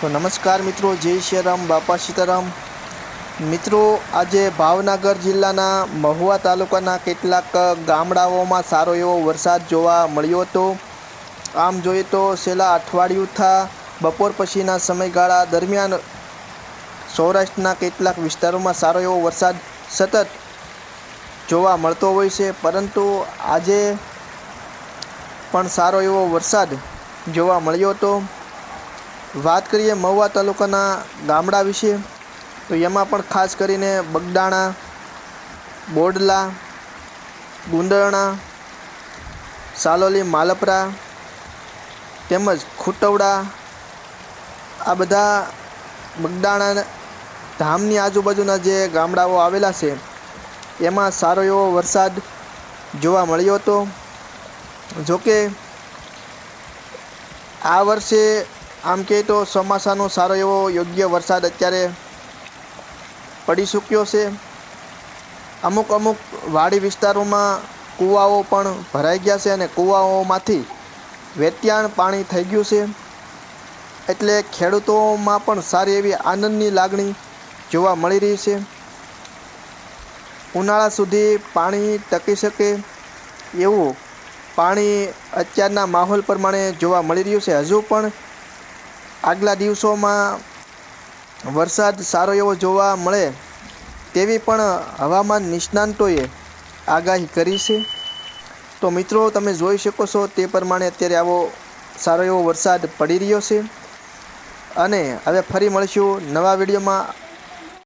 તો નમસ્કાર મિત્રો, જય શ્રીરામ બાપા સીતારામ. મિત્રો, આજે ભાવનગર જિલ્લાના મહુવા તાલુકાના કેટલાક ગામડાઓમાં સારો એવો વરસાદ જોવા મળ્યો હતો. આમ જોઈએ તો છેલ્લા અઠવાડિયુંથા બપોર પછીના સમયગાળા દરમિયાન સૌરાષ્ટ્રના કેટલાક વિસ્તારોમાં સારો એવો વરસાદ સતત જોવા મળતો હોય છે. પરંતુ આજે પણ સારો એવો વરસાદ જોવા મળ્યો હતો. વાત કરીએ મહુવા તાલુકાના ગામડા વિશે, તો એમાં પણ ખાસ કરીને બગદાણા, બોડલા, ગુંદરણા, સાલોલી માલપરા તેમજ ખૂટવડા, આ બધા બગદાણા ધામની આજુબાજુના જે ગામડાઓ આવેલા છે, એમાં સારો એવો વરસાદ જોવા મળ્યો હતો. જોકે આ વર્ષે આમ કહે તો ચોમાસાનો સારો એવો યોગ્ય વરસાદ અત્યારે પડી ચૂક્યો છે. અમુક અમુક વાડી વિસ્તારોમાં કૂવાઓ પણ ભરાઈ ગયા છે અને કૂવાઓમાંથી વેત્યાણ પાણી થઈ ગયું છે. એટલે ખેડૂતોમાં પણ સારી એવી આનંદની લાગણી જોવા મળી રહી છે. ઉનાળા સુધી પાણી ટકી શકે એવું પાણી અત્યારના માહોલ પ્રમાણે જોવા મળી રહ્યું છે. હજુ પણ આગલા દિવસોમાં વરસાદ સારો એવો જોવા મળે તેવી પણ હવામાન નિષ્ણાંતોએ આગાહી કરી છે. તો મિત્રો, તમે જોઈ શકો છો તે પ્રમાણે અત્યારે આવો સારો એવો વરસાદ પડી રહ્યો છે. અને હવે ફરી મળીશું નવા વિડીયોમાં.